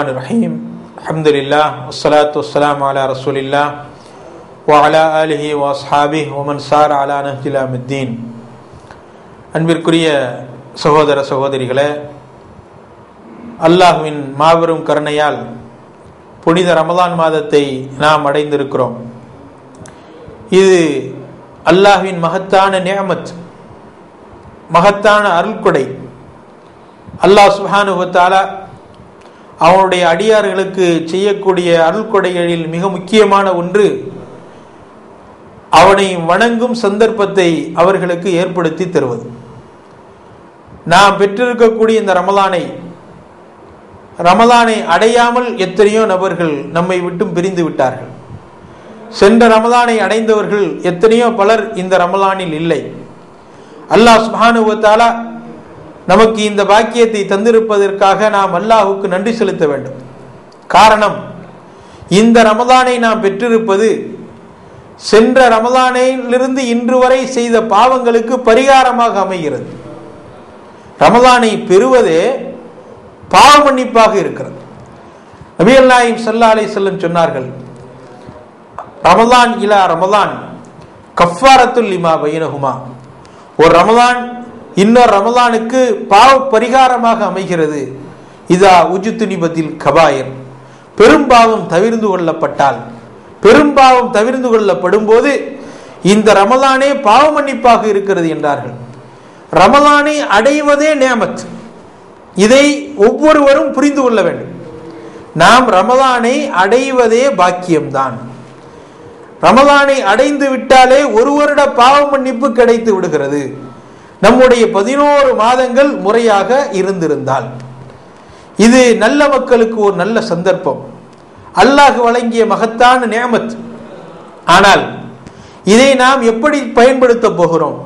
الرحمن الرحيم الحمد لله والصلاة والسلام على رسول الله وعلى آله وأصحابه ومن سار على نهج إلى الدين அன்பிற்குரிய சகோதர சகோதரிகளே அல்லாஹ்வின் மாபெரும் கருணையால் புனித ரமலான் மாதத்தை நாம் அடைந்திருக்கிறோம் இது அல்லாஹ்வின் மகத்தான நியமத் மகத்தான அருள்கொடை அல்லாஹ் சுப்ஹானஹு வ தஆலா அவனுடைய அடியார்களுக்கு செய்யக்கூடிய அருள்கொடைகளில் மிக முக்கியமான ஒன்று அவனை வணங்கும் சந்தர்ப்பத்தை அவர்களுக்கு ஏற்படுத்தி தருவது. நாம் பெற்றிருக்கக்கூடிய இந்த ரமலானை ரமலானை அடையாமல் எத்தனையோ நபர்கள் நம்மை விட்டும் பிரிந்து விட்டார்கள். சென்ற ரமலானை அடைந்தவர்கள் எத்தனையோ பலர் இந்த ரமலானில் இல்லை. அல்லாஹ் சுபானுவத்தாலா நமக்கு இந்த பாக்கியத்தை தந்திருப்பதற்காக நாம் அல்லாஹுக்கு நன்றி செலுத்த வேண்டும். காரணம் இந்த ரமதானை நாம் பெற்றிருப்பது சென்ற ரமதானிலிருந்து இன்று வரை செய்த பாவங்களுக்கு பரிகாரமாக அமைகிறது. ரமதானை பெறுவதே பாவ மன்னிப்பாக இருக்கிறது. நபிகள் நாயிம் சல்லா அலை செல்லம் சொன்னார்கள் ரமதான் இலா ரமதான் கஃபாரத்துல் லிமா பைனஹுமா ஒரு ரமதான் இன்னொரு ரமலானுக்கு பாவ பரிகாரமாக அமைகிறது. இதா உஜுத்து நிபத்தில் கபாயர். பெரும்பாவம் தவிர்ந்து கொள்ளப்பட்டால் பெரும்பாவம் தவிர்ந்து கொள்ளப்படும் போது இந்த ரமலானே பாவ மன்னிப்பாக இருக்கிறது என்றார்கள். ரமலானை அடைவதே நேமத் இதை ஒவ்வொருவரும் புரிந்து கொள்ள வேண்டும். நாம் ரமலானை அடைவதே பாக்கியம்தான். ரமலானை அடைந்து விட்டாலே ஒரு வருட பாவ மன்னிப்பு கிடைத்து விடுகிறது. நம்முடைய பதினோரு மாதங்கள் முறையாக இருந்திருந்தால். இது நல்ல மக்களுக்கு ஒரு நல்ல சந்தர்ப்பம். அல்லாஹ் வழங்கிய மகத்தான நியமத். ஆனால் இதை நாம் எப்படி பயன்படுத்த போகிறோம்?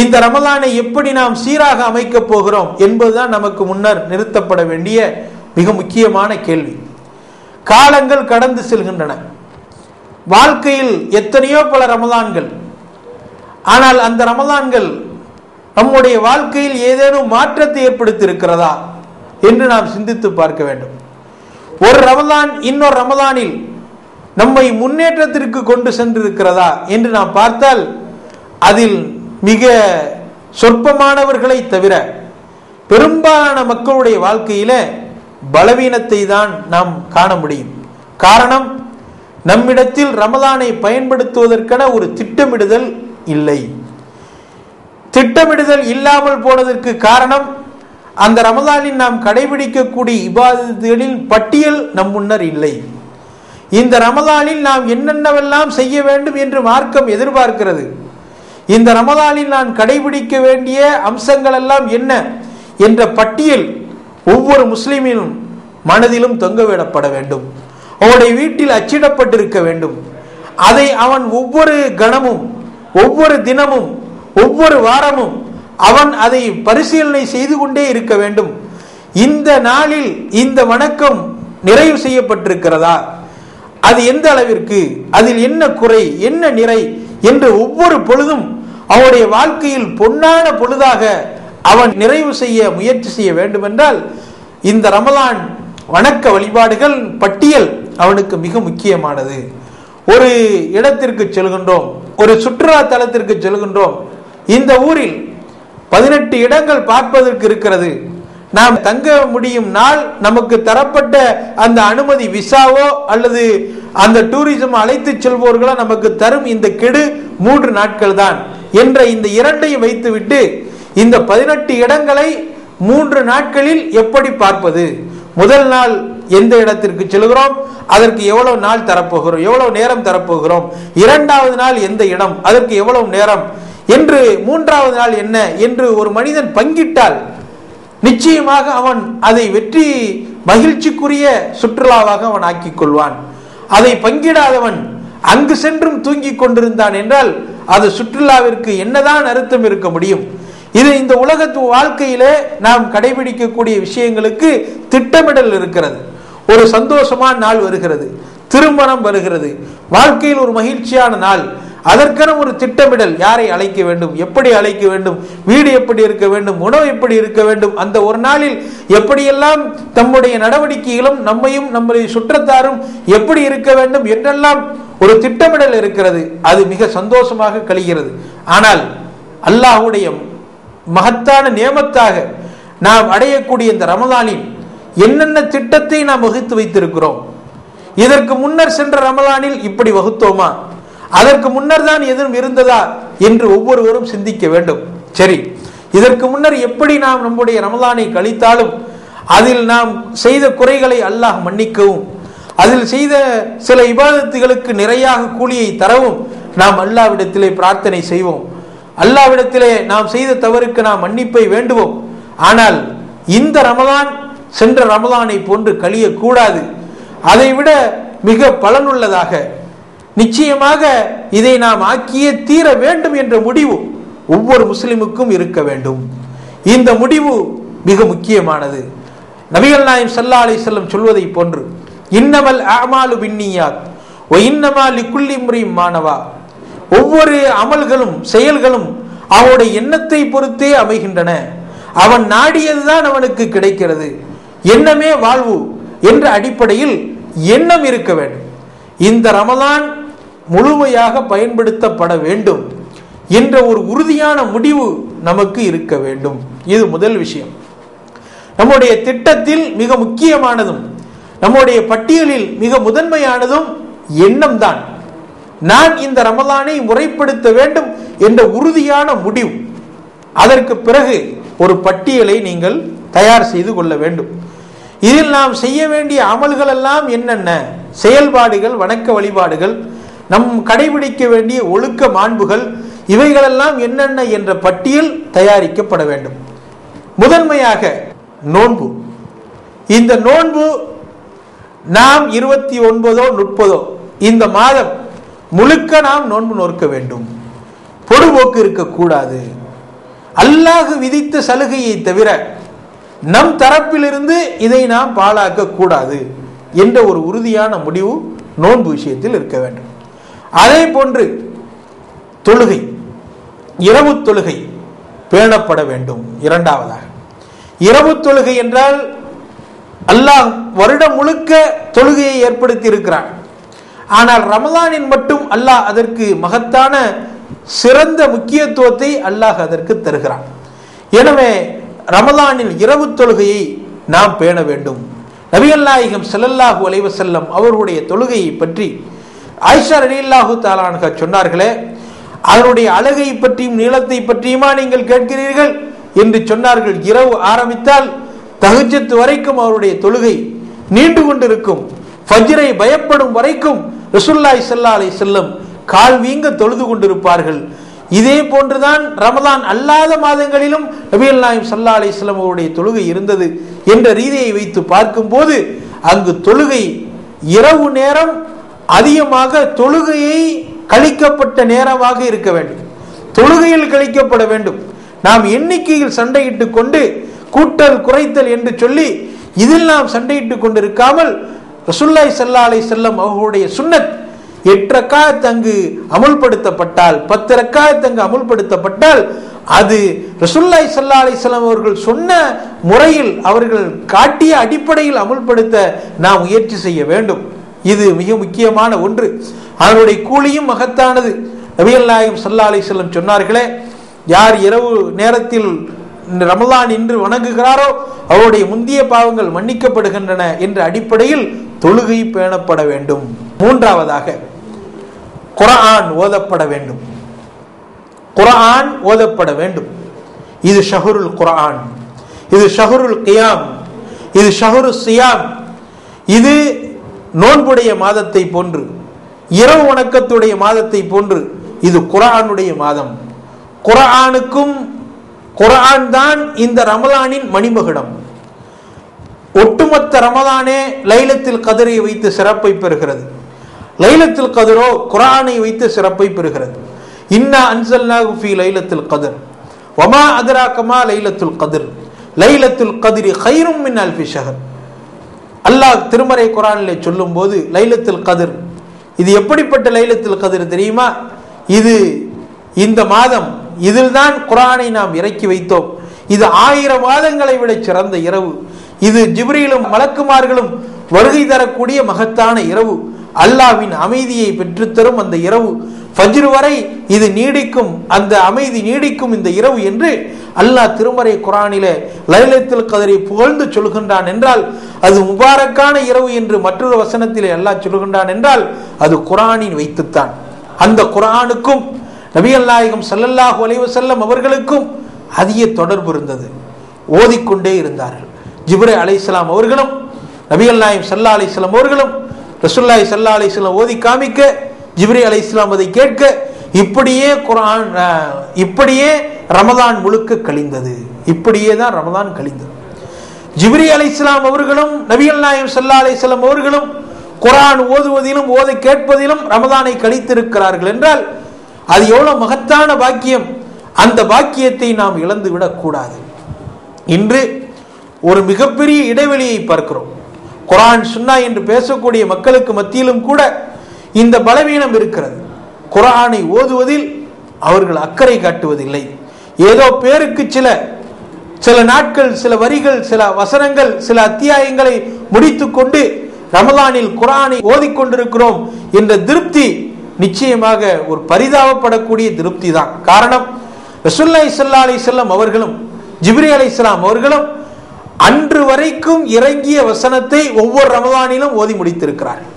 இந்த ரமலானை எப்படி நாம் சீராக அமைக்கப் போகிறோம் என்பதுதான் நமக்கு முன்னர் நிறுத்தப்பட வேண்டிய மிக முக்கியமான கேள்வி. காலங்கள் கடந்து செல்கின்றன. வாழ்க்கையில் எத்தனையோ பல ரமலான்கள் ஆனால் அந்த ரமலான்கள் நம்முடைய வாழ்க்கையில் ஏதேனும் மாற்றத்தை ஏற்படுத்தி இருக்கிறதா என்று நாம் சிந்தித்து பார்க்க வேண்டும். ஒரு ரமதான் இன்னொரு ரமதானில் நம்மை முன்னேற்றத்திற்கு கொண்டு சென்றிருக்கிறதா என்று நாம் பார்த்தால் அதில் மிக சொற்பமானவர்களை தவிர பெரும்பாலான மக்களுடைய வாழ்க்கையில பலவீனத்தை தான் நாம் காண முடியும். காரணம் நம்மிடத்தில் ரமதானை பயன்படுத்துவதற்கென ஒரு திட்டமிடுதல் இல்லை. திட்டமிடுதல் இல்லாமல் போனதற்கு காரணம் அந்த ரமதானில் நாம் கடைபிடிக்கக்கூடிய இபாதத்துகளின் பட்டியல் நம் முன்னர் இல்லை. இந்த ரமதானில் நாம் என்னென்னவெல்லாம் செய்ய வேண்டும் என்று மார்க்கம் எதிர்பார்க்கிறது. இந்த ரமதானில் நான் கடைபிடிக்க வேண்டிய அம்சங்கள் எல்லாம் என்ன என்ற பட்டியல் ஒவ்வொரு முஸ்லீமிலும் மனதிலும் தொங்கவிடப்பட வேண்டும். அவனுடைய வீட்டில் அச்சிடப்பட்டிருக்க வேண்டும். அதை அவன் ஒவ்வொரு கணமும் ஒவ்வொரு தினமும் ஒவ்வொரு வாரமும் அவன் அதை பரிசீலனை செய்து கொண்டே இருக்க வேண்டும். இந்த நாளில் இந்த வணக்கம் நிறைவு செய்யப்பட்டிருக்கிறதா? அது எந்த அளவிற்கு? அதில் என்ன குறை? என்ன நிறை? என்று ஒவ்வொரு பொழுதும் அவனுடைய வாழ்க்கையில் பொன்னான பொழுதாக அவன் நிறைவு செய்ய முயற்சி செய்ய வேண்டுமென்றால் இந்த ரமலான் வணக்க வழிபாடுகள் பட்டியல் அவனுக்கு மிக முக்கியமானது. ஒரு இடத்திற்கு செல்கின்றோம் ஒரு சுற்றுலா தலத்திற்கு செல்கின்றோம் இந்த ஊரில் பதினெட்டு இடங்கள் பார்ப்பதற்கு இருக்கிறது. நாம் தங்க முடியும் நாள் நமக்கு தரப்பட்ட அந்த அனுமதி விசாவோ அல்லது அந்த டூரிசம் அழைத்து செல்வோர்களோ நமக்கு தரும் இந்த கெடு மூன்று நாட்கள் தான் என்ற இந்த இரண்டையும் வைத்துவிட்டு இந்த பதினெட்டு இடங்களை மூன்று நாட்களில் எப்படி பார்ப்பது? முதல் நாள் எந்த இடத்திற்கு செல்கிறோம்? அதற்கு எவ்வளவு நாள் தரப்போகிறோம்? எவ்வளவு நேரம் தரப்போகிறோம்? இரண்டாவது நாள் எந்த இடம்? அதற்கு எவ்வளவு நேரம்? என்று மூன்றாவது நாள் என்ன என்று ஒரு மனிதன் பங்கிட்டால் நிச்சயமாக அவன் அதை வெற்றி மகிழ்ச்சிக்குரிய சுற்றுலாவாக அவன் ஆக்கிக் கொள்வான். அதை பங்கிடாதவன் அங்கு சென்றும் தூங்கிக் கொண்டிருந்தான் என்றால் அது சுற்றுலாவிற்கு என்னதான் அர்த்தம் இருக்க முடியும்? இது இந்த உலகத்து வாழ்க்கையிலே நாம் கடைபிடிக்கக்கூடிய விஷயங்களுக்கு திட்டமிடல் இருக்கிறது. ஒரு சந்தோஷமான நாள் வருகிறது திருமணம் வருகிறது வாழ்க்கையில் ஒரு மகிழ்ச்சியான நாள் அதற்கென ஒரு திட்டமிடல் யாரை அழைக்க வேண்டும் எப்படி அழைக்க வேண்டும் வீடு எப்படி இருக்க வேண்டும் உணவு எப்படி இருக்க வேண்டும் அந்த ஒரு நாளில் எப்படியெல்லாம் தம்முடைய நடவடிக்கைகளும் நம்மையும் நம்முடைய சுற்றத்தாரும் எப்படி இருக்க வேண்டும் என்றெல்லாம் ஒரு திட்டமிடல் இருக்கிறது அது மிக சந்தோஷமாக கழிகிறது. ஆனால் அல்லாஹுடைய மகத்தான நியமத்தாக நாம் அடையக்கூடிய இந்த ரமலானின் என்னென்ன திட்டத்தை நாம் வகுத்து வைத்திருக்கிறோம்? இதற்கு முன்னர் சென்ற ரமலானில் இப்படி வகுத்தோமா? அதற்கு முன்னர் தான் எதுவும் இருந்ததா என்று ஒவ்வொருவரும் சிந்திக்க வேண்டும். சரி இதற்கு முன்னர் எப்படி நாம் நம்முடைய ரமலானை கழித்தாலும் அதில் நாம் செய்த குறைகளை அல்லாஹ் மன்னிக்கவும் அதில் செய்த சில இபாதத்துகளுக்கு நிறையாக கூலியை தரவும் நாம் அல்லாவிடத்திலே பிரார்த்தனை செய்வோம். அல்லாவிடத்திலே நாம் செய்த தவறுக்கு நாம் மன்னிப்பை வேண்டுவோம். ஆனால் இந்த ரமலான் சென்ற ரமலானை போன்று கழியக்கூடாது. அதைவிட மிக பலனுள்ளதாக நிச்சயமாக இதை நாம் ஆக்கியே தீர வேண்டும் என்ற முடிவு ஒவ்வொரு முஸ்லிமுக்கும் இருக்க வேண்டும். இந்த முடிவு மிக முக்கியமானது. நபிகள் நாயம் சல்லா அலி செல்லம் சொல்வதை போன்று இன்னமல் அமாலு பின்னியாத் ஓ இன்னமா லிக்குள்ளி முறையும் மாணவா ஒவ்வொரு அமல்களும் செயல்களும் அவனுடைய எண்ணத்தை பொறுத்தே அமைகின்றன. அவன் நாடியதுதான் அவனுக்கு கிடைக்கிறது. எண்ணமே வாழ்வு என்ற அடிப்படையில் எண்ணம் இருக்க வேண்டும். இந்த ரமதான் முழுமையாக பயன்படுத்தப்பட வேண்டும் என்ற ஒரு உறுதியான முடிவு நமக்கு இருக்க வேண்டும். இது முதல் விஷயம். நம்முடைய திட்டத்தில் மிக முக்கியமானதும் நம்முடைய பட்டியலில் மிக முதன்மையானதும் எண்ணம் தான் நான் இந்த ரமலானை முறைப்படுத்த வேண்டும் என்ற உறுதியான முடிவு. அதற்கு பிறகு ஒரு பட்டியலை நீங்கள் தயார் செய்து கொள்ள வேண்டும். இதில் நாம் செய்ய வேண்டிய அமல்கள் எல்லாம் என்னென்ன? செயல்பாடுகள் வணக்க வழிபாடுகள் நம் கடைபிடிக்க வேண்டிய ஒழுக்க மாண்புகள் இவைகளெல்லாம் என்னென்ன என்ற பட்டியல் தயாரிக்கப்பட வேண்டும். முதன்மையாக நோன்பு. இந்த நோன்பு நாம் இருபத்தி ஒன்பதோ முப்பதோ இந்த மாதம் முழுக்க நாம் நோன்பு நோக்க வேண்டும். பொடுபோக்கு இருக்கக்கூடாது. அல்லாஹ் விதித்த சலுகையை தவிர நம் தரப்பிலிருந்து இதை நாம் பாழாக்க கூடாது என்ற ஒரு உறுதியான முடிவு நோன்பு விஷயத்தில் இருக்க வேண்டும். அதே போன்று தொழுகை இரவு தொழுகை பேணப்பட வேண்டும். இரண்டாவதாக இரவு தொழுகை என்றால் அல்லாஹ் வருடம் முழுக்க தொழுகையை ஏற்படுத்தி இருக்கிறார் ஆனால் ரமலானின் மட்டும் அல்லாஹ் அதற்கு மகத்தான சிறந்த முக்கியத்துவத்தை அல்லாஹ் அதற்கு தருகிறான். எனவே ரமலானின் இரவு தொழுகையை நாம் பேண வேண்டும். நபிகள் நாயகம் செல்லல்லாஹு அலைவசல்லம் அவர்களுடைய தொழுகையை பற்றி ஆயிஷா ரலியல்லாஹு தாலானுக சொன்னார்களே அதனுடைய அழகை பற்றியும் நீளத்தை பற்றியுமா நீங்கள் கேட்கிறீர்கள்? என்று சொன்னார்கள். இரவு ஆரம்பித்தால் தகுஜத்து வரைக்கும் அவருடைய தொழுகை நீண்டு கொண்டிருக்கும். ஃபஜ்ரை பயப்படும் வரைக்கும் ரசுல்லாய் செல்லா அலை செல்லம் கால் வீங்க தொழுது கொண்டிருப்பார்கள். இதே போன்றுதான் ரமதான் அல்லாத மாதங்களிலும் நபியல் நாயம் சல்லா அலி செல்லம் அவருடைய தொழுகை இருந்தது என்ற ரீதியை வைத்து பார்க்கும்போது அங்கு தொழுகை இரவு நேரம் அதிகமாக தொழுகையை கழிக்கப்பட்ட நேரமாக இருக்க வேண்டும். தொழுகையில் கழிக்கப்பட வேண்டும். நாம் எண்ணிக்கையில் சண்டையிட்டு கொண்டு கூட்டல் குறைத்தல் என்று சொல்லி இதில் நாம் சண்டையிட்டு கொண்டிருக்காமல் ரசுல்லாய் சல்லா அலை செல்லம் அவர்களுடைய சுண்ணத் எட்டு ரக்காயத் அங்கு அமுல்படுத்தப்பட்டால் பத்து ரக்காயத் அங்கு அமுல்படுத்தப்பட்டால் அது ரசுல்லாய் சல்லா அலிஸ்லாம் அவர்கள் சொன்ன முறையில் அவர்கள் காட்டிய அடிப்படையில் அமுல்படுத்த நாம் முயற்சி செய்ய வேண்டும். இது மிக முக்கியமான ஒன்று. அதனுடைய கூலியும் மகத்தானது. நபிகள் நாயகம் சல்லா செல்லம் சொன்னார்களே யார் இரவு நேரத்தில் ரமலான் இன்று வணங்குகிறாரோ அவருடைய முந்திய பாவங்கள் மன்னிக்கப்படுகின்றன என்ற அடிப்படையில் தொழுகை பேணப்பட வேண்டும். மூன்றாவதாக குரான் ஓதப்பட வேண்டும். குரான் ஓதப்பட வேண்டும். இது ஷஹருல் குரான் இது ஷஹருல் கியாம் இது ஷஹரு சியாம் இது நோன்புடைய மாதத்தை போன்று இரவு வணக்கத்துடைய மாதத்தை போன்று இது குரானுடைய மாதம். குரானுக்கும் குரான் தான் இந்த ரமலானின் மணிமகுடம். ஒட்டுமொத்த ரமலானே லைலத்தில் கதிரை வைத்து சிறப்பை பெறுகிறது. லைலத்தில் கதிரோ குரானை வைத்து சிறப்பை பெறுகிறது. இன்னா அன்சல்னாஹு ஃபீ லைலத்தில் கதிர் வமா அதிராக்கமா லைலத்துல் கதிர் லைலத்துல் கதிரி ஹைரும் மின் அல்பி ஷஹர். அல்லாஹ் திருமறை குரானிலே சொல்லும்போது லைலத்தில் கதிர். இது எப்படிப்பட்ட லைலத்தில் கதிர் தெரியுமா? இது இந்த மாதம் இதில் தான் குரானை நாம் இறக்கி வைத்தோம். இது ஆயிரம் மாதங்களை விட சிறந்த இரவு. இது ஜிப்ரியிலும் மலக்குமார்களும் வருகை தரக்கூடிய மகத்தான இரவு. அல்லாவின் அமைதியை பெற்றுத்தரும் அந்த இரவு. ஃபஜ்ரு வரை இது நீடிக்கும் அந்த அமைதி நீடிக்கும் இந்த இரவு என்று அல்லாஹ் திருமறை குரானிலே லைலத்தில் கதரை புகழ்ந்து சொல்கின்றான் என்றால் அது முபாரக்கான இரவு என்று மற்றொரு வசனத்திலே அல்லாஹ் சொல்கின்றான் என்றால் அது குரானின் வைத்துத்தான். அந்த குரானுக்கும் நபிகள் நாயகம் சல்லல்லாஹு அலைஹி செல்லம் அவர்களுக்கும் அதிக தொடர்பு இருந்தது. ஓதிக்கொண்டே இருந்தார்கள். ஜிப்ரே அலைசலாம் அவர்களும் நபிகள் நாயகம் சல்லா அலிஸ்லாம் அவர்களும் ரசுல்லாய் சல்லா அலிஸ்லாம் ஓதி காமிக்க ஜிப்ரி அலை இஸ்லாம் அதை கேட்க இப்படியே குரான் இப்படியே ரமதான் முழுக்க கழிந்தது. இப்படியே தான் ரமதான் கழிந்தது. ஜிப்ரி அலி இஸ்லாம் அவர்களும் நபிகள் நாயம் சல்லா அலிஸ்லாம் அவர்களும் குரான் ஓதுவதிலும் ஓதை கேட்பதிலும் ரமதானை கழித்திருக்கிறார்கள் என்றால் அது எவ்வளவு மகத்தான பாக்கியம். அந்த பாக்கியத்தை நாம் இழந்து விடக்கூடாது இன்று ஒரு மிகப்பெரிய இடைவெளியை பார்க்கிறோம். குரான் சுன்னா என்று பேசக்கூடிய மக்களுக்கு மத்தியிலும் கூட இந்த பலவீனம் இருக்கிறது. குரானை ஓதுவதில் அவர்கள் அக்கறை காட்டுவதில்லை. ஏதோ பேருக்கு சில சில நாட்கள் சில வரிகள் சில வசனங்கள் சில அத்தியாயங்களை முடித்துக்கொண்டு ரமலானில் குரானை ஓதிக்கொண்டிருக்கிறோம் என்ற திருப்தி நிச்சயமாக ஒரு பரிதாபப்படக்கூடிய திருப்தி தான் காரணம் ரசுல்லா சல்லா அலி செல்லம் அவர்களும் ஜிப்ரி அலை அவர்களும் அன்று வரைக்கும் இறங்கிய வசனத்தை ஒவ்வொரு ரமதானிலும் ஓதி முடித்திருக்கிறார்கள்.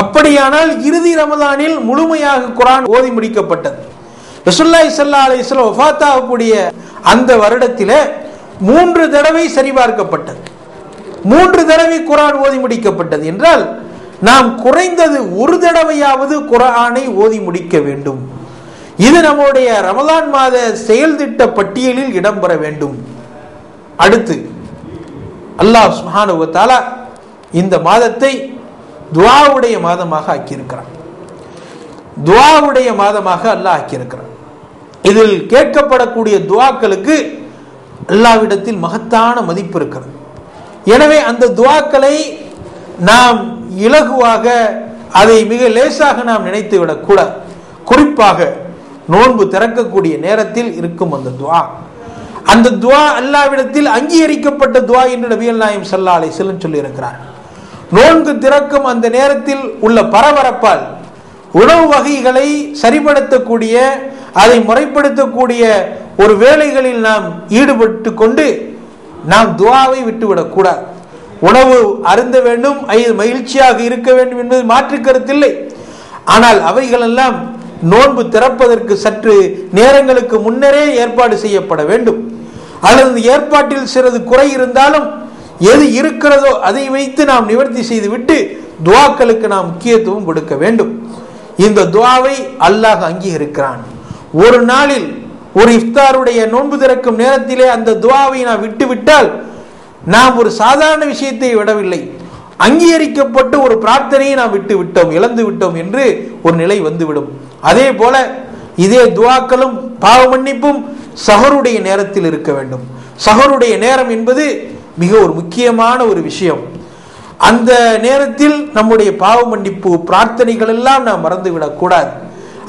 அப்படியானால் இறுதி ரமதானில் முழுமையாக குரான் ஓதி முடிக்கப்பட்டது. ரசுல்லாய் சல்லா அலிஸ்லாம் ஒஃபாத்தாகக்கூடிய அந்த வருடத்தில் மூன்று தடவை சரிபார்க்கப்பட்டது. மூன்று தடவை குரான் ஓதி முடிக்கப்பட்டது என்றால் நாம் குறைந்தது ஒரு தடவையாவது குரானை ஓதி முடிக்க வேண்டும். இது நம்முடைய ரமதான் மாத செயல் திட்ட பட்டியலில் இடம்பெற வேண்டும். அடுத்து அல்லாஹ் சுஹானுவத்தாலா இந்த மாதத்தை துவாவுடைய மாதமாக ஆக்கியிருக்கிறான். துவாவுடைய மாதமாக அல்லாஹ் ஆக்கியிருக்கிறான். இதில் கேட்கப்படக்கூடிய துவாக்களுக்கு அல்லாவிடத்தில் மகத்தான மதிப்பு இருக்கிறது. எனவே அந்த துவாக்களை நாம் இலகுவாக அதை மிக லேசாக நாம் நினைத்து விடக்கூடாது குறிப்பாக நோன்பு திறக்கக்கூடிய நேரத்தில் இருக்கும் அந்த துவா. அந்த துவா அல்லாவிடத்தில் அங்கீகரிக்கப்பட்ட துவா என்று நபியல் நாயம் சல்லா அலை செல்லும் சொல்லி நோன்பு திறக்கும் அந்த நேரத்தில் உள்ள பரபரப்பால் உணவு வகைகளை சரிபடுத்தக்கூடிய அதை முறைப்படுத்தக்கூடிய ஒரு வேலைகளில் நாம் ஈடுபட்டு கொண்டு நாம் துவாவை விட்டுவிடக்கூடாது உணவு அருந்த வேண்டும் ஐ- மகிழ்ச்சியாக இருக்க வேண்டும் என்பது மாற்று கருத்தில்லை ஆனால் அவைகளெல்லாம் நோன்பு திறப்பதற்கு சற்று நேரங்களுக்கு முன்னரே ஏற்பாடு செய்யப்பட வேண்டும். அல்லது ஏற்பாட்டில் சிறிது குறை இருந்தாலும் எது இருக்கிறதோ அதை வைத்து நாம் நிவர்த்தி செய்துவிட்டு துவாக்களுக்கு நாம் முக்கியத்துவம் கொடுக்க வேண்டும். இந்த துவாவை அல்லாஹ் அங்கீகரிக்கிறான். ஒரு நாளில் ஒரு இஃப்தாருடைய நோன்பு திறக்கும் நேரத்திலே அந்த துவாவை நாம் விட்டுவிட்டால் நாம் ஒரு சாதாரண விஷயத்தை விடவில்லை. அங்கீகரிக்கப்பட்ட ஒரு பிரார்த்தனையை நாம் விட்டு விட்டோம் இழந்து விட்டோம் என்று ஒரு நிலை வந்துவிடும். அதே போல இதே துவாக்களும் பாவ மன்னிப்பும் சகருடைய நேரத்தில் இருக்க வேண்டும். சகருடைய நேரம் என்பது மிக ஒரு முக்கியமான ஒரு விஷயம். அந்த நேரத்தில் நம்முடைய பாவ மன்னிப்பு பிரார்த்தனைகள் எல்லாம் நாம் மறந்துவிடக் கூடாது.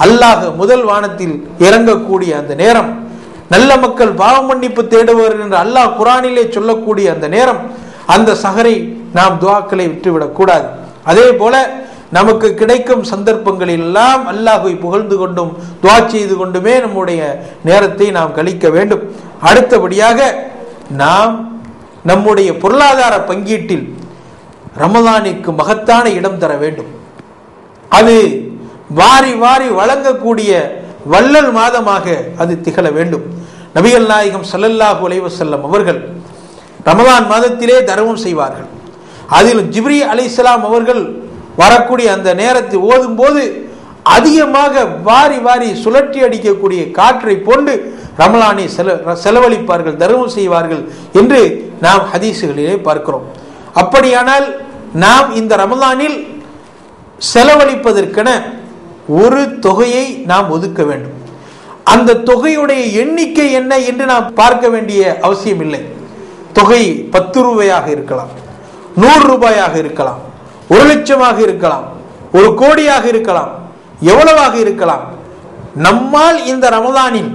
அல்லாஹ் முதல் வானத்தில் இறங்கக்கூடிய அந்த நேரம் நல்ல மக்கள் பாவ மன்னிப்பு தேடுவார்கள் என்று அல்லாஹ் குரானிலே சொல்லக்கூடிய அந்த நேரம் அந்த சகரை நாம் துவாக்களை விட்டுவிடக்கூடாது அதே போல நமக்கு கிடைக்கும் சந்தர்ப்பங்களில் எல்லாம் அல்லாஹை புகழ்ந்து கொண்டும் துவா செய்து கொண்டுமே நம்முடைய நேரத்தை நாம் கழிக்க வேண்டும். அடுத்தபடியாக நாம் நம்முடைய பொருளாதார பங்கீட்டில் ரமதானிற்கு மகத்தான இடம் தர வேண்டும். அது வாரி வாரி வழங்கக்கூடிய வள்ளல் மாதமாக அது திகழ வேண்டும். நபிகள் நாயகம் சல்லல்லாஹு உலைவ செல்லம் அவர்கள் ரமதான் மாதத்திலே தர்மம் செய்வார்கள். அதில் ஜிப்ரி அலிஸ்லாம் அவர்கள் வரக்கூடிய அந்த நேரத்தை ஓதும் போது அதிகமாக வாரி வாரி சுழற்றி அடிக்கக்கூடிய காற்றை போன்று ரமலானை செல செலவழிப்பார்கள் தர்மம் செய்வார்கள் என்று நாம் ஹதீசுகளிலே பார்க்கிறோம். அப்படியானால் நாம் இந்த ரமலானில் செலவழிப்பதற்கென ஒரு தொகையை நாம் ஒதுக்க வேண்டும். அந்த தொகையுடைய எண்ணிக்கை என்ன என்று நாம் பார்க்க வேண்டிய அவசியம் இல்லை தொகை பத்து ரூபாயாக இருக்கலாம் நூறு ரூபாயாக இருக்கலாம் ஒரு லட்சமாக இருக்கலாம் ஒரு கோடியாக இருக்கலாம் எவ்வளவாக இருக்கலாம். நம்மால் இந்த ரமலானின்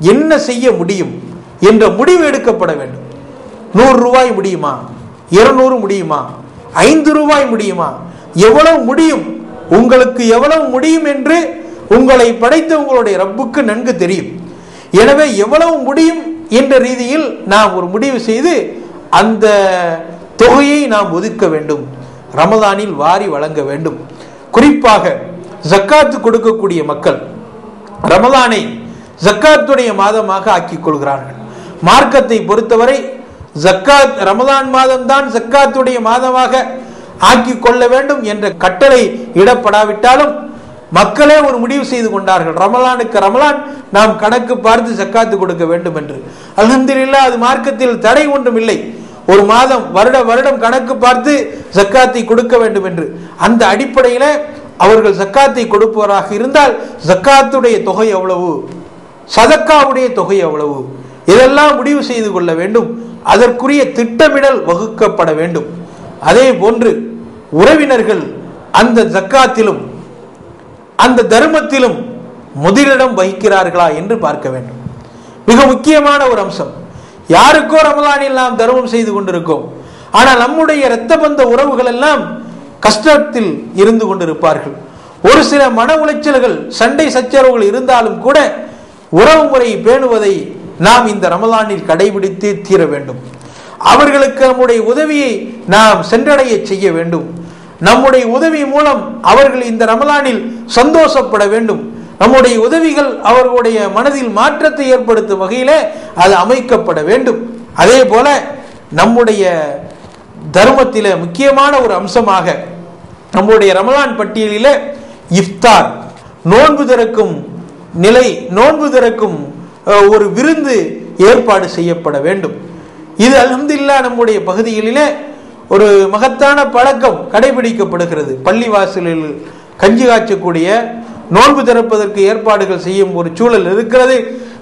என்ன செய்ய முடியும் என்ற முடிவு எடுக்கப்பட வேண்டும். நூறு ரூபாய் முடியுமா? இருநூறு முடியுமா? ஐந்து ரூபாய் முடியுமா? எவ்வளவு முடியும்? உங்களுக்கு எவ்வளவு முடியும் என்று உங்களை படைத்த உங்களுடைய ரப்புக்கு நன்கு தெரியும். எனவே எவ்வளவு முடியும் என்ற ரீதியில் நாம் ஒரு முடிவு செய்து அந்த தொகையை நாம் ஒதுக்க வேண்டும். ரமதானில் வாரி வழங்க வேண்டும். குறிப்பாக ஜக்காத்து கொடுக்கக்கூடிய மக்கள் ரமதானை ஜக்காத்துடைய மாதமாக ஆக்கிக் கொள்கிறார்கள். மார்க்கத்தை பொறுத்தவரை ஜக்காத் ரமதான் மாதம்தான் ஜக்காத்துடைய மாதமாக ஆக்கிக் கொள்ள வேண்டும் என்ற கட்டளை இடப்படாவிட்டாலும் மக்களே ஒரு முடிவு செய்து கொண்டார்கள். ரமலானுக்கு ரமலான் நாம் கணக்கு பார்த்து சக்காத்து கொடுக்க வேண்டும் என்று. அல்ஹம்துலில்லா அது மார்க்கத்தில் தடை ஒன்றும் இல்லை ஒரு மாதம் வருட வருடம் கணக்கு பார்த்து சக்காத்தை கொடுக்க வேண்டும் என்று. அந்த அடிப்படையில அவர்கள் சக்காத்தை கொடுப்பவராக இருந்தால் சக்காத்துடைய தொகை எவ்வளவு? சதக்காவுடைய தொகை எவ்வளவு? இதெல்லாம் முடிவு செய்து கொள்ள வேண்டும். அதற்குரிய திட்டமிடல் வகுக்கப்பட வேண்டும். அதே போன்று உறவினர்கள் அந்த ஜக்காத்திலும் அந்த தர்மத்திலும் முதலிடம் வகிக்கிறார்களா என்று பார்க்க வேண்டும். மிக முக்கியமான ஒரு அம்சம். யாருக்கோ ரமலானில் நாம் தர்மம் செய்து கொண்டிருக்கோம். ஆனால் நம்முடைய இரத்த பந்த உறவுகள் எல்லாம் கஷ்டத்தில் இருந்து கொண்டிருப்பார்கள். ஒரு சில மன உளைச்சல்கள் சண்டை சச்சரவுகள் இருந்தாலும் கூட உறவு முறை பேணுவதை நாம் இந்த ரமலானில் கடைபிடித்து தீர வேண்டும். அவர்களுக்கு நம்முடைய உதவியை நாம் சென்றடைய செய்ய வேண்டும். நம்முடைய உதவி மூலம் அவர்கள் இந்த ரமலானில் சந்தோஷப்பட வேண்டும். நம்முடைய உதவிகள் அவர்களுடைய மனதில் மாற்றத்தை ஏற்படுத்தும் வகையிலே அது அமைக்கப்பட வேண்டும். அதே போல நம்முடைய தர்மத்தில முக்கியமான ஒரு அம்சமாக நம்முடைய ரமலான் பட்டியலில் இஃப்தார் நோன்பு திறக்கும் நிலை நோன்பு திறக்கும் ஒரு விருந்து ஏற்பாடு செய்யப்பட வேண்டும். இது அல்ஹம்துலில்லாஹ் நம்முடைய பகுதிகளிலே ஒரு மகத்தான பழக்கம் கடைபிடிக்கப்படுகிறது. பள்ளிவாசலில் கஞ்சி காய்ச்சக்கூடிய நோன்பு திறப்பதற்கு ஏற்பாடுகள் செய்யும் ஒரு சூழல் இருக்கிறது.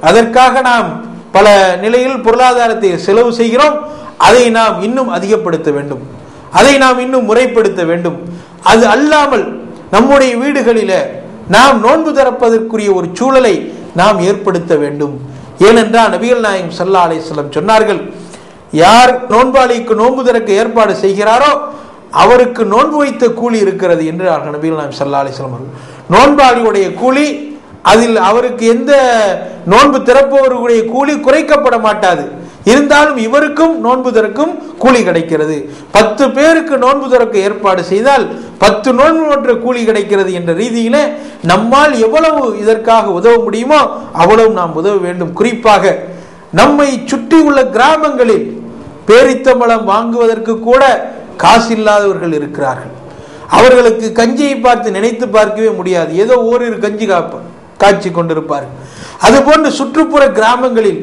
அதற்காக நாம் பல நிலையில் பொருளாதாரத்தை செலவு செய்கிறோம். அதை நாம் இன்னும் அதிகப்படுத்த வேண்டும். அதை நாம் இன்னும் முறைப்படுத்த வேண்டும். அது அல்லாமல் நம்முடைய வீடுகளில நாம் நோன்பு திறப்பதற்குரிய ஒரு சூழலை நாம் ஏற்படுத்த வேண்டும். ஏனென்றால் நபிகள் நாயகம் சல்லா அலிஸ்லம் சொன்னார்கள் யார் நோன்பாளிக்கு நோன்பு திறக்க ஏற்பாடு செய்கிறாரோ அவருக்கு நோன்பு வைத்த கூலி இருக்கிறது என்று நபிகள் நாயகம் சல்லா அலிஸ்லம் அவர்கள் நோன்பாளியுடைய கூலி அதில் அவருக்கு எந்த நோன்பு திறப்பவர்களுடைய கூலி குறைக்கப்பட மாட்டாது. இருந்தாலும் இவருக்கும் நோன்பு திறக்கும் கூலி கிடைக்கிறது. பத்து பேருக்கு நோன்பு திறக்க ஏற்பாடு செய்தால் பத்து நோன்பு ஒன்று கூலி கிடைக்கிறது என்ற ரீதியில நம்மால் எவ்வளவு இதற்காக உதவ முடியுமோ அவ்வளவு நாம் உதவ வேண்டும். குறிப்பாக நம்மை சுற்றி உள்ள கிராமங்களில் பேரித்தம்பளம் வாங்குவதற்கு கூட காசு இல்லாதவர்கள் இருக்கிறார்கள். அவர்களுக்கு கஞ்சியை பார்த்து நினைத்து பார்க்கவே முடியாது. ஏதோ ஓரிரு கஞ்சி காப்ப காய்ச்சி கொண்டிருப்பார்கள். அதுபோன்று சுற்றுப்புற கிராமங்களில்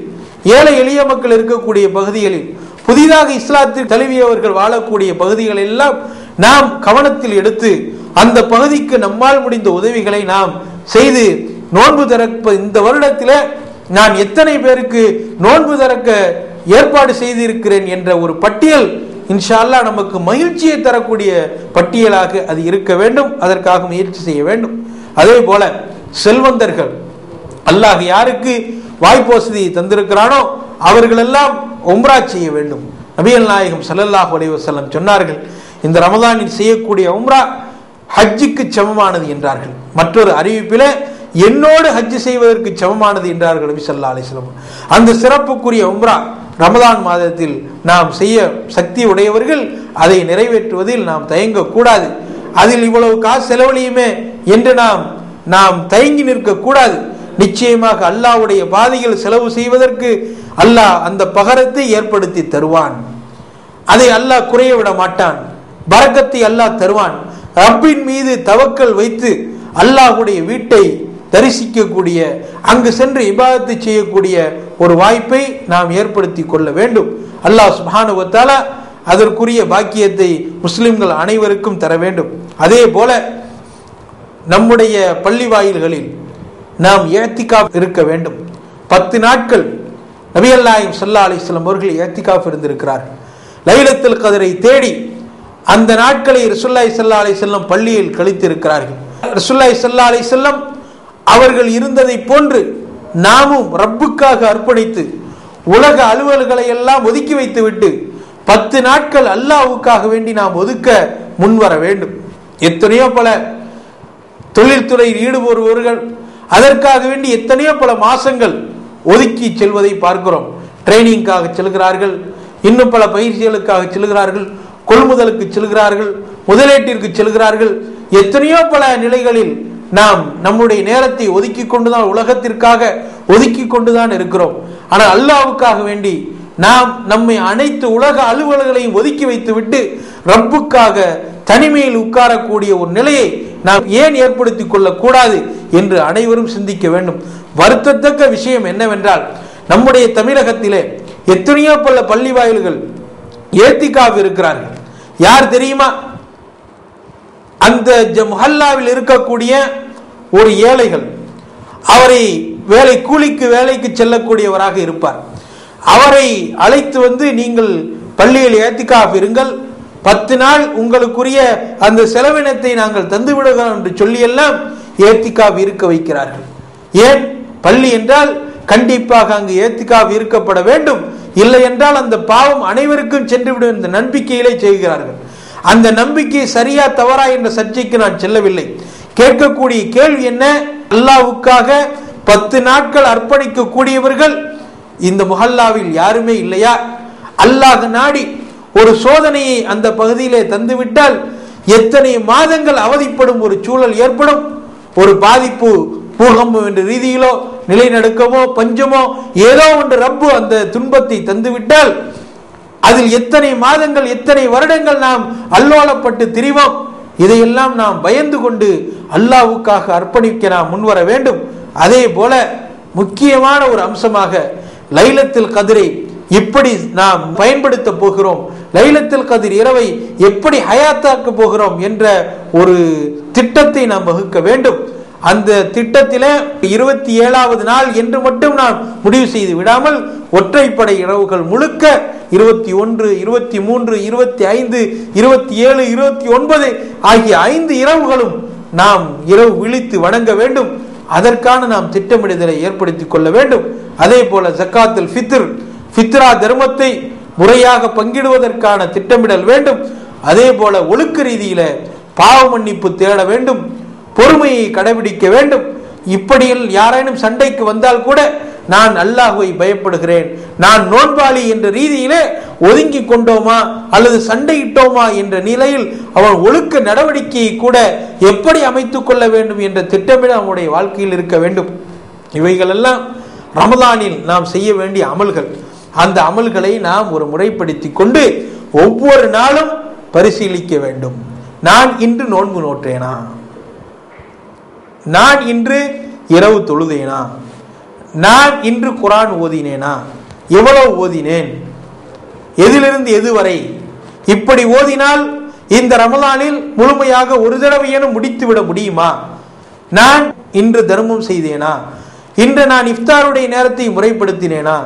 ஏழை எளிய மக்கள் இருக்கக்கூடிய பகுதிகளில் புதிதாக இஸ்லாத்தில் தழுவியவர்கள் வாழக்கூடிய பகுதிகள் எல்லாம் நாம் கவனத்தில் எடுத்து அந்த பகுதிக்கு நம்மால் முடிந்த உதவிகளை நாம் செய்து நோன்பு திறப்ப இந்த வருடத்தில் நான் எத்தனை பேருக்கு நோன்பு திறக்க ஏற்பாடு செய்திருக்கிறேன் என்ற ஒரு பட்டியல் இன்ஷா அல்லாஹ் நமக்கு மகிழ்ச்சியை தரக்கூடிய பட்டியலாக அது இருக்க வேண்டும். அதற்காக முயற்சி செய்ய வேண்டும். அதே போல செல்வந்தர்கள் அல்லாஹ் யாருக்கு வாய்ப்பு வசதியை தந்திருக்கிறானோ அவர்களெல்லாம் உம்ரா செய்ய வேண்டும். நபியல் நாயகம் ஸல்லல்லாஹு அலைஹி சொன்னார்கள் இந்த ரமதானில் செய்யக்கூடிய உம்ரா ஹஜ்ஜுக்கு சமமானது என்றார்கள். மற்றொரு அறிவிப்பில் என்னோடு ஹஜ் செய்வதற்கு சமமானது என்றார்கள் நபி சல்லா அலிஸ்லம் அந்த சிறப்புக்குரிய உம்ரா ரமதான் மாதத்தில் நாம் செய்ய சக்தி உடையவர்கள் அதை நிறைவேற்றுவதில் நாம் தயங்கக்கூடாது. அதில் இவ்வளவு காசு செலவழியுமே என்று நாம் நாம் தயங்கி நிற்கக்கூடாது. நிச்சயமாக அல்லாஹ்வுடைய பாதையில் செலவு செய்வதற்கு அல்லாஹ் அந்த பகரத்தை ஏற்படுத்தி தருவான். அதை அல்லாஹ் குறைய விட மாட்டான். பரக்கத்தை அல்லாஹ் தருவான். ரப்பின் மீது தவக்கல் வைத்து அல்லாஹ்வுடைய வீட்டை தரிசிக்கக்கூடிய அங்கு சென்று இபாதத்தை செய்யக்கூடிய ஒரு வாய்ப்பை நாம் ஏற்படுத்தி கொள்ள வேண்டும். அல்லாஹ் சுபானுவத்தால அதற்குரிய பாக்கியத்தை முஸ்லிம்கள் அனைவருக்கும் தர வேண்டும். அதே போல நம்முடைய பள்ளி வாயில்களில் நாம் ஏத்திகாப் இருக்க வேண்டும். பத்து நாட்கள் நபியல்லாயும் சல்லா அலிஸ்லாம் அவர்கள் ஏத்திகாப் இருந்திருக்கிறார்கள் லைலத்தில் கதிரை தேடி அந்த நாட்களை ரசுல்லாய் சல்லா அலி செல்லம் பள்ளியில் கழித்திருக்கிறார்கள். ரசுல்லாய் சல்லா அலி செல்லம் அவர்கள் இருந்ததை போன்று நாமும் ரப்புக்காக அர்ப்பணித்து உலக அலுவல்களை எல்லாம் ஒதுக்கி வைத்துவிட்டு பத்து நாட்கள் அல்லாவுக்காக வேண்டி நாம் ஒதுக்க முன்வர வேண்டும். எத்தனையோ பல தொழில்துறையில் ஈடுபடுபவர்கள் அதற்காக வேண்டி எத்தனையோ பல மாசங்கள் ஒதுக்கி செல்வதை பார்க்கிறோம். ட்ரைனிங்காக செல்கிறார்கள். இன்னும் பல பயிற்சிகளுக்காக செல்கிறார்கள். கொள்முதலுக்கு செல்கிறார்கள். முதலீட்டிற்கு செல்கிறார்கள். எத்தனையோ பல நிலைகளில் நாம் நம்முடைய நேரத்தை ஒதுக்கி கொண்டுதான் உலகத்திற்காக ஒதுக்கி கொண்டுதான் இருக்கிறோம். ஆனால் அல்லாவுக்காக வேண்டி நாம் நம்மை அனைத்து உலக அலுவல்களையும் ஒதுக்கி வைத்துவிட்டு ரப்புக்காக தனிமையில் உட்காரக்கூடிய ஒரு நிலையை நாம் ஏன் ஏற்படுத்திக் கொள்ளக்கூடாது என்று அனைவரும் சிந்திக்க வேண்டும். வருத்தத்தக்க விஷயம் என்னவென்றால் நம்முடைய தமிழகத்திலே எத்தனையோ பல பள்ளி வாயில்கள் ஏத்திக்காக இருக்கிறார்கள். யார் தெரியுமா? அந்த மொஹல்லாவில் இருக்கக்கூடிய ஒரு ஏழைகள். அவரை வேலை கூலிக்கு வேலைக்கு செல்லக்கூடியவராக இருப்பார். அவரை அழைத்து வந்து நீங்கள் பள்ளியில் ஏத்திக்காக இருங்கள். பத்து நாள் உங்களுக்குரிய அந்த செலவினத்தை நாங்கள் தந்து விடுகிறோம் என்று சொல்லியெல்லாம் ஏத்திக்காவ் இருக்க வைக்கிறார்கள். ஏன்? பள்ளி என்றால் கண்டிப்பாக அங்கு ஏத்திக்காவ் இருக்கப்பட வேண்டும். இல்லை என்றால் அந்த பாவம் அனைவருக்கும் சென்றுவிடும் என்ற நம்பிக்கையிலே செய்கிறார்கள். அந்த நம்பிக்கை சரியா தவறா என்ற சர்ச்சைக்கு நான் செல்லவில்லை. கேட்கக்கூடிய கேள்வி என்ன? அல்லாவுக்காக பத்து நாட்கள் அர்ப்பணிக்க கூடியவர்கள் இந்த முஹல்லாவில் யாருமே இல்லையா? அல்லாஹ் நாடி ஒரு சோதனையை அந்த பகுதியிலே தந்துவிட்டால் எத்தனை மாதங்கள் அவதிப்படும் ஒரு சூழல் ஏற்படும்? ஒரு பாதிப்பு பூகம்பம் என்ற ரீதியிலோ நிலைநடுக்கமோ பஞ்சமோ ஏதோ ஒன்று ரப்பு அந்த துன்பத்தை தந்துவிட்டால் அதில் எத்தனை மாதங்கள் எத்தனை வருடங்கள் நாம் அல்லோலப்பட்டு திரிவோம்? இதையெல்லாம் நாம் பயந்து கொண்டு அல்லாவுக்காக அர்ப்பணிக்க நாம் முன்வர வேண்டும். அதே போல முக்கியமான ஒரு அம்சமாக லைலத்தில் கதிரை இப்படி நாம் பயன்படுத்த போகிறோம். லைலத்தில் கதிர் இரவை எப்படி ஹயாத்தாக்க போகிறோம் என்ற ஒரு திட்டத்தை நாம் வகுக்க வேண்டும். அந்த திட்டத்தில இருபத்தி ஏழாவது நாள் என்று மட்டும் நாம் முடிவு செய்து விடாமல் ஒற்றைப்படை இரவுகள் முழுக்க இருபத்தி ஒன்று இருபத்தி மூன்று இருபத்தி ஐந்து இருபத்தி ஏழு இருபத்தி ஒன்பது ஆகிய ஐந்து இரவுகளும் நாம் இரவு விழித்து வணங்க வேண்டும். அதற்கான நாம் திட்டமிடுதலை ஏற்படுத்திக் கொள்ள வேண்டும். அதே போல ஜக்காத்தில் ஃபித்ர் ஃபித்ரா தர்மத்தை முறையாக பங்கிடுவதற்கான திட்டமிடல் வேண்டும். அதே போல ஒழுக்க ரீதியில பாவ மன்னிப்பு தேட வேண்டும். பொறுமையை கடைபிடிக்க வேண்டும். இப்படியில் யாரேனும் சண்டைக்கு வந்தால் கூட நான் அல்லாஹுவை பயப்படுகிறேன். நான் நோன்பாளி என்ற ரீதியிலே ஒதுங்கி கொண்டோமா அல்லது சண்டையிட்டோமா என்ற நிலையில் அவன் ஒழுக்க நடவடிக்கையை கூட எப்படி அமைத்துக் கொள்ள வேண்டும் என்ற திட்டமிட அவனுடைய வாழ்க்கையில் இருக்க வேண்டும். இவைகளெல்லாம் ரமதானில் நாம் செய்ய வேண்டிய அமல்கள் அந்த அமல்களை நாம் ஒரு முறைப்படுத்தி கொண்டு ஒவ்வொரு நாளும் பரிசீலிக்க வேண்டும். நான் இன்று நோன்பு நோற்றேனா? நான் இன்று இரவு தொழுதேனா? நான் இன்று குரான் ஓதினேனா? எவ்வளவு ஓதினேன்? எதிலிருந்து எதுவரை? இப்படி ஓதினால் இந்த ரமலானில் முழுமையாக ஒரு தடவையேனும் முடித்து விட முடியுமா? நான் இன்று தர்மம் செய்தேனா? இன்று நான் இஃப்தாருடைய நேரத்தை முறைப்படுத்தினேனா?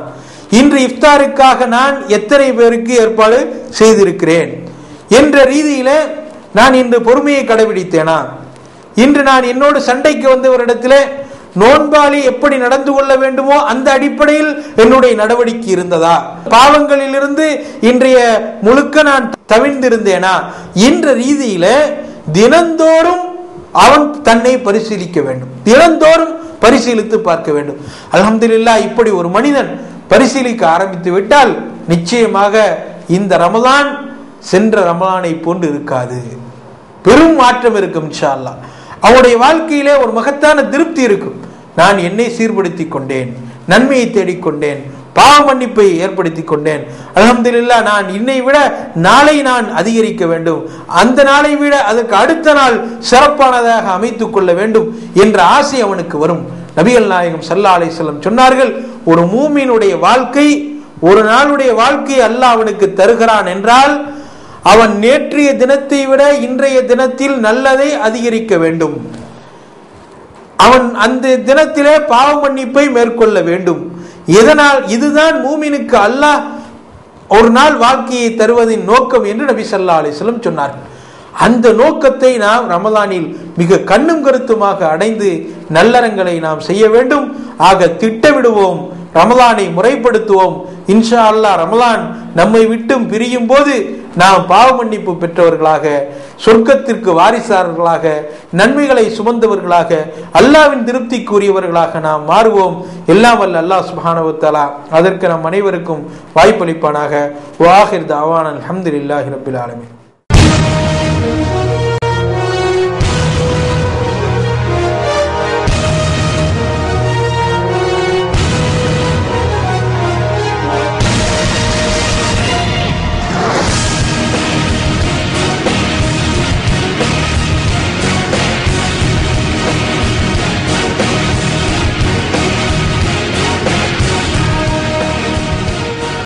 இன்று இஃப்தாருக்காக நான் எத்தனை பேருக்கு ஏற்பாடு செய்திருக்கிறேன்? என்ற ரீதியில நான் இன்று பொறுமையை கடைபிடித்தேனா? இன்று நான் என்னோடு சண்டைக்கு வந்தவரிடத்திலே நோன்பாளி எப்படி நடந்து கொள்ள வேண்டுமோ அந்த அடிப்படையில் என்னுடைய நடவடிக்கை இருந்ததா? பாவங்களிலிருந்து இன்றைய முழுக்க நான் தவிழ்ந்திருந்தேனா? என்ற ரீதியில தினந்தோறும் அவன் தன்னை பரிசீலிக்க வேண்டும். தினந்தோறும் பரிசீலித்து பார்க்க வேண்டும். அலமதுல்லா இப்படி ஒரு மனிதன் பரிசீலிக்க ஆரம்பித்து விட்டால் நிச்சயமாக இந்த ரமதான் சென்ற ரமலானை போன்று இருக்காது. பெரும் மாற்றம் இருக்கும் இன்ஷால்லா அவனுடைய வாழ்க்கையிலே ஒரு மகத்தான திருப்தி இருக்கும். நான் என்னை சீர்படுத்தி கொண்டேன். நன்மையை தேடிக்கொண்டேன் பாவ மன்னிப்பை ஏற்படுத்தி கொண்டேன். அலமதுல்லா நான் இன்னை விட நாளை நான் அதிகரிக்க வேண்டும். அந்த நாளை விட அதற்கு அடுத்த நாள் சிறப்பானதாக அமைத்துக் கொள்ள வேண்டும் என்ற ஆசை அவனுக்கு வரும். நபிகள் நாயகம் சல்லா அலிஸ்லம் சொன்னார்கள் ஒரு மூமியினுடைய வாழ்க்கை ஒரு நாளுடைய வாழ்க்கை அல்லாஹ் அவனுக்கு தருகிறான் என்றால் அவன் நேற்றைய தினத்தை விட இன்றைய தினத்தில் நல்லதை அதிகரிக்க வேண்டும். அவன் அந்த தினத்திலே பாவ மன்னிப்பை மேற்கொள்ள வேண்டும். இதனால் இதுதான் மூமினுக்கு அல்லாஹ் ஒரு நாள் வாழ்க்கையை தருவதின் நோக்கம் என்று நபி சல்லா அலிஸ்லம் சொன்னார் அந்த நோக்கத்தை நாம் ரமலானில் மிக கண்ணும் கருத்துமாக அடைந்து நல்லறங்களை நாம் செய்ய வேண்டும். ஆக திட்டமிடுவோம் ரமலானை முறைப்படுத்துவோம். இன்ஷா அல்லா ரமலான் நம்மை விட்டும் பிரியும் போது நாம் பாவ மன்னிப்பு பெற்றவர்களாக சொர்க்கத்திற்கு வாரிசாரர்களாக நன்மைகளை சுமந்தவர்களாக அல்லாவின் திருப்திக்குரியவர்களாக நாம் மாறுவோம். எல்லாம் வல்ல அல்லாஹ் சுபானவத்தாலா அதற்கு நம் அனைவருக்கும் வாய்ப்பளிப்பானாக. வாஹிர் தாவான் அலமதுல்லாஹி ரபில் ஆலமின்.